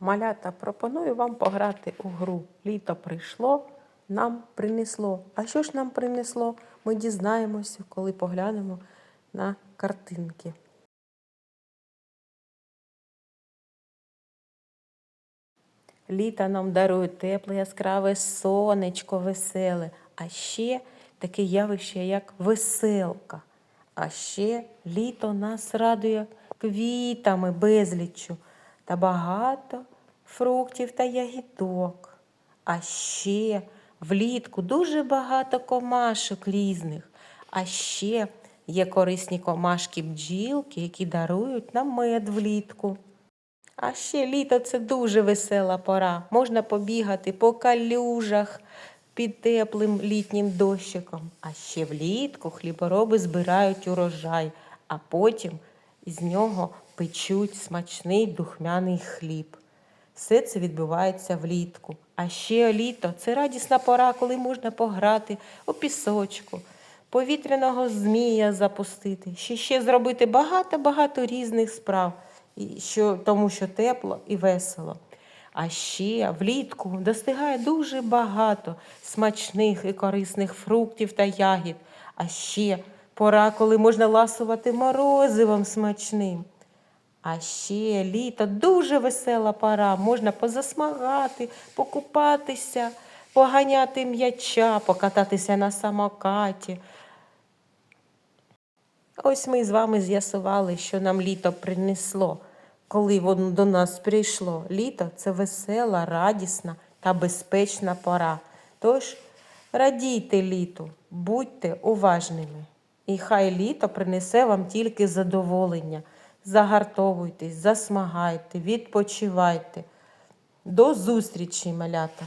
Малята, пропоную вам пограти у гру. Літо прийшло, нам принесло. А що ж нам принесло? Ми дізнаємося, коли поглянемо на картинки. Літо нам дарує тепле, яскраве сонечко веселе, а ще таке явище, як веселка. А ще літо нас радує квітами безліччю та багато фруктів та ягідок. А ще влітку дуже багато комашок різних. А ще є корисні комашки бджілки, які дарують нам мед влітку. А ще літо це дуже весела пора. Можна побігати по калюжах під теплим літнім дощиком. А ще влітку хлібороби збирають урожай, а потім із нього печуть смачний духмяний хліб. Все це відбувається влітку. А ще літо це радісна пора, коли можна пограти у пісочку, повітряного змія запустити, ще ще зробити багато-багато різних справ, що, тому що тепло і весело. А ще влітку достигає дуже багато смачних і корисних фруктів та ягід. А ще пора, коли можна ласувати морозивом смачним. А ще літо дуже весела пора. Можна позасмагати, покупатися, поганяти м'яча, покататися на самокаті. Ось ми з вами з'ясували, що нам літо принесло, коли воно до нас прийшло. Літо це весела, радісна та безпечна пора. Тож радійте літу, будьте уважними. І хай літо принесе вам тільки задоволення. Загартовуйтесь, засмагайте, відпочивайте. До зустрічі, малята!